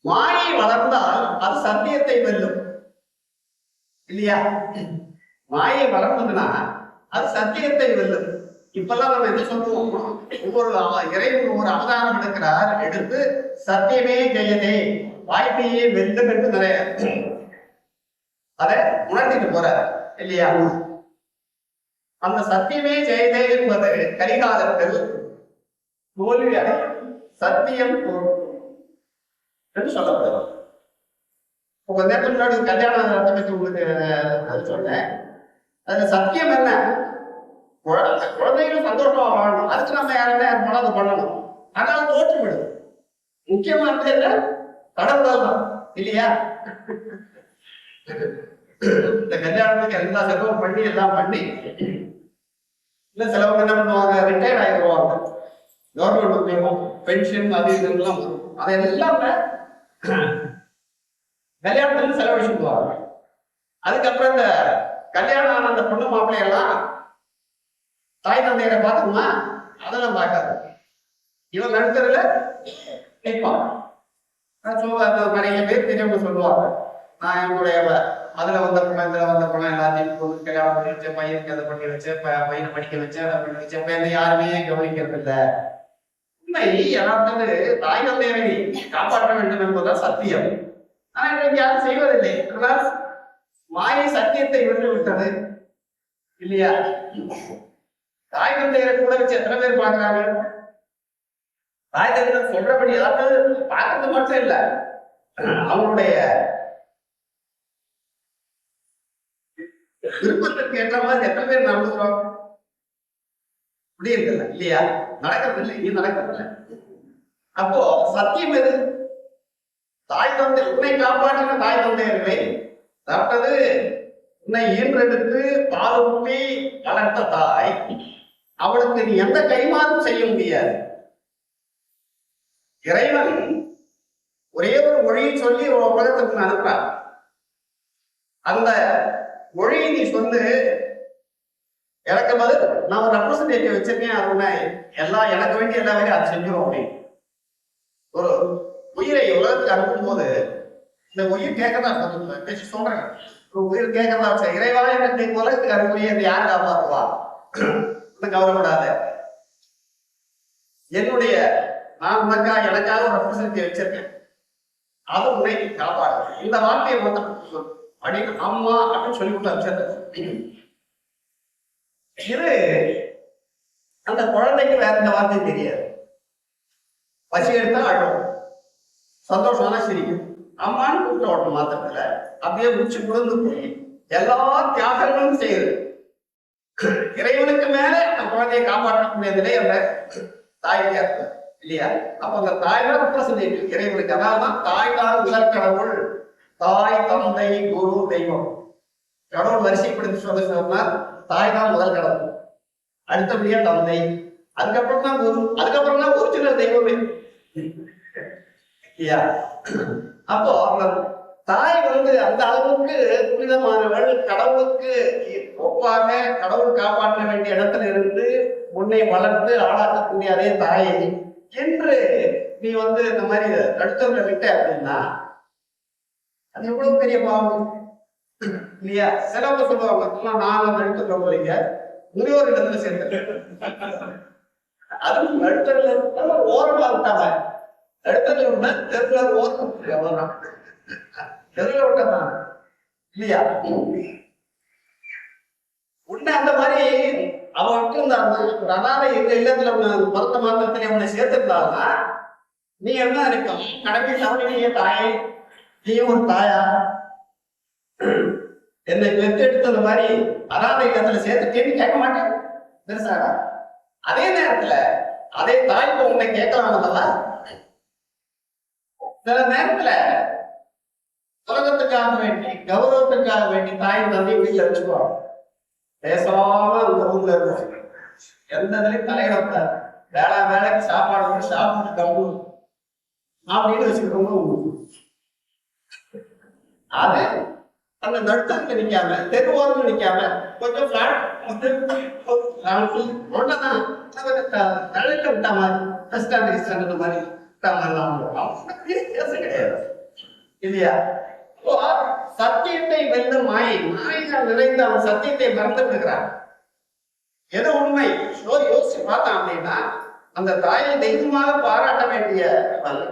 மாயை வளர்ந்தால் அது சத்தியத்தை வெல்லும். இல்லையா? மாயை வளர்ந்ததுன்னா அது சத்தியத்தை வெல்லும். இப்பெல்லாம் நம்ம என்ன சொல்லுவோம்? ஒவ்வொரு இறைவன் ஒரு அவதாரம் எடுக்கிறார். எடுத்து சத்தியமே ஜெயதே வாய்ப்பையே வெல்லும் என்று நிறைய அதை உணர்த்திட்டு போறார். இல்லையா? அந்த சத்தியமே ஜெயதே என்பது கரிகாலத்தில் தோல்வி சத்தியம் தோல்வி என்று சொல்லப்படுது இப்போ கொஞ்ச நேரத்துக்கு முன்னாடி கல்யாணம் நடத்த பற்றி உங்களுக்கு சொன்னேன் அதுல சத்தியம் என்ன? குழந்தை குழந்தைகளும் சந்தோஷமா வாழணும். அதுக்கு நம்ம யாருமே மனது அதை பண்ணணும். ஆனால் தோற்று விடும் முக்கியமானது என்ன? கடவுள் தான் இல்லையா? இந்த கல்யாணத்துக்கு எல்லா செலவும் பண்ணி எல்லாம் பண்ணி இல்ல செலவு என்ன பண்ணுவாங்க? ரிட்டையர்ட் ஆகிடுவாங்க கவர்மெண்ட் உத்தியோகம் பென்ஷன் அது இதுலாம் வரும். கல்யாணத்துல செலவழிச்சு செலவழிச்சுடுவாங்க அதுக்கப்புறம் இந்த கல்யாணம் ஆன அந்த பொண்ணு மாப்பிள்ளை எல்லாம் தாய் தந்தையரை பார்த்துக்குமா அதெல்லாம் பார்க்காது. இவன் நடுத்தரில் நிற்பான் சும்மா நிறைய பேர் பெரியவங்க சொல்லுவாங்க. நான் என்னுடைய வ- அதுல வந்த பணம் இதுல வந்த பணம் எல்லாத்தையும் போட்டு கல்யாணம் பண்ணி வச்சேன் பையனுக்கு அதை பண்ணி வச்சேன் பையனை படிக்க வச்சேன் அதை பண்ணி வச்சேன் இப்ப என்ன யாருமே கவனிக்கிறது இல்லை உண்மை யதார்த்தது தாய் தந்தையரை காப்பாற்ற வேண்டும் என்பதுதான் சத்தியம். ஆனால் இன்றைக்கு யாரும் செய்வதில்லை. அதனால் மாயை சத்தியத்தை வென்று விட்டது. இல்லையா? தாய் தந்தையரை கூட வச்சு எத்தனை பேர் பாக்குறாங்க தாய் தந்தையர் சொல்றபடி அதாவது பார்க்கறது மட்டும் இல்ல. அவங்களுடைய விருப்பத்திற்கு ஏற்ற மாதிரி எத்தனை பேர் நடந்துக்கிறோம்? முடியறதில்ல இல்லையா? நடக்கிறதில்லை இல்லை நடக்கிறதில்ல அப்போ சத்தியம் எது? தாய் தந்தை உன்னை காப்பாற்றின தாய் தந்தையர்களை அதாவது உன்னை ஈன்றெடுத்து பாலூட்டி வளர்த்த தாய். அவளுக்கு நீ எந்த கைமாறும் செய்ய முடியாது. இறைவன் ஒரே ஒரு மொழியை சொல்லி உலகத்துக்கு அனுப்புறான். அந்த மொழியை நீ சொல்லு எனக்கு பதில் நான் ஒரு ரெப்ரசன்டேட்டிவ் வச்சிருக்கேன் அப்படின்னா உன்னை எல்லாம் எனக்கு வேண்டிய எல்லா வேலையும் அது செஞ்சிடும் அப்படின்னு. ஒரு உயிரை உலகத்துக்கு அனுப்பும் போது இந்த உயிர் கேட்கறதா சொல்லுங்க. பேசி சொல்றேன். ஒரு உயிர் கேட்கறதா வச்சா இறைவா எனக்கு இந்த உலகத்துக்கு அனுப்புறிய யார் காப்பாற்றுவா? கவலைப்படாத. என்னுடைய நான் உனக்கா எனக்காக ஒரு ரெப்ரசன்டேட்டிவ் வச்சிருக்கேன். அது உன்னை காப்பாடு இந்த வார்த்தையை மட்டும் அப்படின்னு அம்மா அப்படின்னு சொல்லி விட்டு அனுப்பிச்சிருந்தேன் இது அந்த குழந்தைக்கு வேற இந்த வார்த்தை தெரியாது. பசி எடுத்தா அழும். சந்தோஷம்னா சிரிக்கும். அம்மான்னு கூப்பிட்ட ஓட்டம் மாத்திரத்துல அப்படியே முடிச்சு குழந்து போய் எல்லா தியாகங்களும் செய்யுது இறைவனுக்கு மேல அந்த குழந்தையை காப்பாற்றக்கூடிய நிலை அந்த தாய்க்கு இல்லையா? அப்ப அந்த தாய் தான் ரெப்ரசன்டேட்டிவ் இறைவனுக்கு அதாவது தாய் தான் முதல் கடவுள். தாய் தந்தை குரு தெய்வம். கடவுள் வரிசைப்படுத்தி சொல்ல சொன்னா தாய் தான் முதல் கடவுள். அடுத்தபடியா தந்தை. அதுக்கப்புறம் தான் குரு. அதுக்கப்புறம் தான் ஒரிஜினல் தெய்வமே. இல்லையா அப்போ அந்த தாய் வந்து அந்த அளவுக்கு புனிதமானவள் கடவுளுக்கு ஒப்பாக கடவுள் காப்பாற்ற வேண்டிய இடத்துல இருந்து உன்னை வளர்த்து ஆளாக்கக்கூடிய அதே தாயை என்று நீ வந்து இந்த மாதிரி தடுத்தவங்க விட்ட அப்படின்னா அது எவ்வளவு பெரிய பாவம்? இல்லையா? சிலவங்க சொல்லுவாங்க "அம்மா, நான் போறீங்க இல்லைங்க இடத்துல சேர்ந்து அதுவும் நடுத்தரில் ஓரமா விட்டாங்க நடுத்தரில் விட்டா தெருல ஓரம் அவ்வளவுதான். தெருல விட்டதான் இல்லையா? உன்னை அந்த மாதிரி அவன் இந்த ஒரு அனாதை எங்க இல்லத்துல உன்னை மருத்த மாத்திரத்துல உன்னை சேர்த்திருந்தாங்கன்னா நீ என்ன நினைக்கும்? கடமை இல்லாம நீ தாயே நீயும் ஒரு தாயா? என்னை பெற்றெடுத்து அந்த மாதிரி அனாதை சேர்த்து சேர்த்துட்டேன்னு கேட்க மாட்டேன். பெருசாக அதே நேரத்துல அதே தாய்ப்பு உன்னை நல்லா சில நேரத்துல உலகத்துக்காக வேண்டி கௌரவத்துக்காக வேண்டி தாய் தந்தை வீட்டுல வச்சுக்குவாங்க. பேசாம அந்த ரூம்ல இருக்கும் எந்த இதுலயும் தலையிடத்த வேலை வேலைக்கு சாப்பாடு வந்து சாப்பிட்டு கம்பு அப்படின்னு வச்சுக்கிறவங்க அது அந்த நடுத்தரத்துல நிக்காம தெருவோரம் நிக்காம கொஞ்சம் பிளாட் ஒன்னதான் தலையில விட்ட மாதிரி ஃபர்ஸ்ட் ஸ்டாண்டர்ட் ஸ்டாண்டர்ட் மாதிரி கிடையாது இல்லையா? இப்போ சத்தியத்தை வெல்ல மாயை மாயினால் நிறைந்த அவன் சத்தியத்தை மறந்து விடுகிறான் எது உண்மை? யோ யோசிச்சு பார்த்தான் அப்படின்னா அந்த தாயை தெய்வமாக பாராட்ட வேண்டிய வல்ல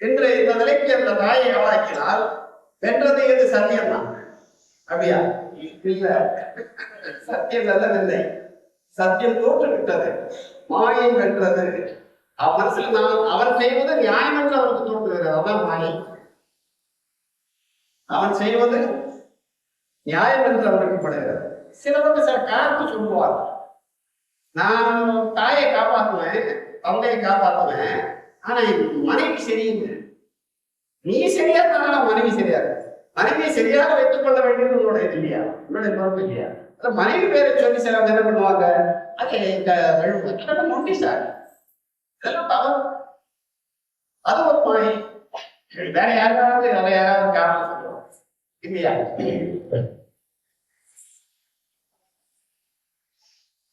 இன்று இந்த நிலைக்கு அந்த தாயை ஆளாக்கினால் வென்றது எது? சத்தியம் தான் அப்படியா? இல்ல. சத்தியம் நல்லதில்லை. சத்தியம் தோற்று விட்டது மாயை வென்றது. அவர் மனசுல நான் அவர் செய்வது நியாயம் என்று அவருக்கு தோன்றுகிறது. அதான் மாயை. அவன் செய்வது நியாயம் என்று அவருக்கு படுகிறது. சிலவங்க சில காரணம் சொல்லுவார் நான் தாயை காப்பாத்துவேன் தந்தையை காப்பாத்துவேன் ஆனா மனைவி சரியில்லை. நீ சரியா இருந்தா மனைவி சரியா மனைவியை சரியாக வைத்துக் கொள்ள வேண்டியது உன்னோட இது இல்லையா? உன்னோட பொறுப்பு இல்லையா? மனைவி பேரை சொல்லி சிலவங்க என்ன பண்ணுவாங்க? அது இந்த அதெல்லாம் நோட்டி சார். இதெல்லாம் தவறு அது ஒரு மாயை வேற யாராவது வேற யாராவது காரணம் சொல்லுவோம். இல்லையா?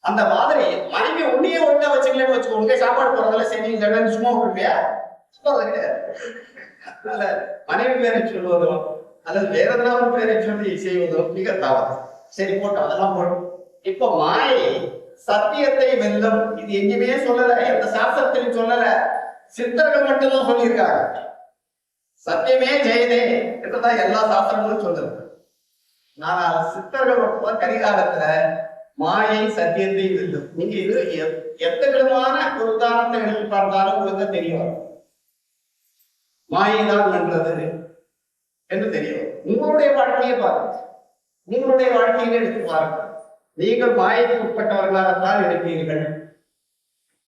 அந்த மாதிரி மனைவி உன்னையே ஒண்ணா வச்சுக்கலன்னு வச்சுக்கோங்க. சாப்பாடு போறதுல சரி இல்லைன்னு சும்மா விட்டுருப்பியா சும்மா கிடையாது அதனால மனைவி பேரை சொல்வதோ அல்லது வேற ஏதாவது பேரை சொல்லி செய்வதோ மிக தவறு. சரி போட்டோம் அதெல்லாம் போட்டோம் இப்போ மாயை சத்தியத்தை வெல்லும் இது எங்கேயுமே சொல்லல எந்த சாஸ்திரத்திலும் சொல்லல. சித்தர்கள் மட்டும்தான் சொல்லியிருக்காங்க. சத்தியமே ஜெயதே என்றுதான் எல்லா சாஸ்திரங்களும் சொல்லுது. ஆனால் சித்தர்கள் கரிகாலத்துல மாயை சத்தியத்தை வெல்லும். நீங்க இது எ- எந்த விதமான ஒரு உதாரணத்தை எடுத்து பார்த்தாலும் உங்களுக்கு தெரியும் மாயை தான் வென்றது என்று தெரியும். உங்களுடைய வாழ்க்கையை பாருங்க உங்களுடைய வாழ்க்கையில எடுத்து பாருங்க நீங்கள் மாயைக்கு உட்பட்டவர்களாகத்தான் இருப்பீர்கள்.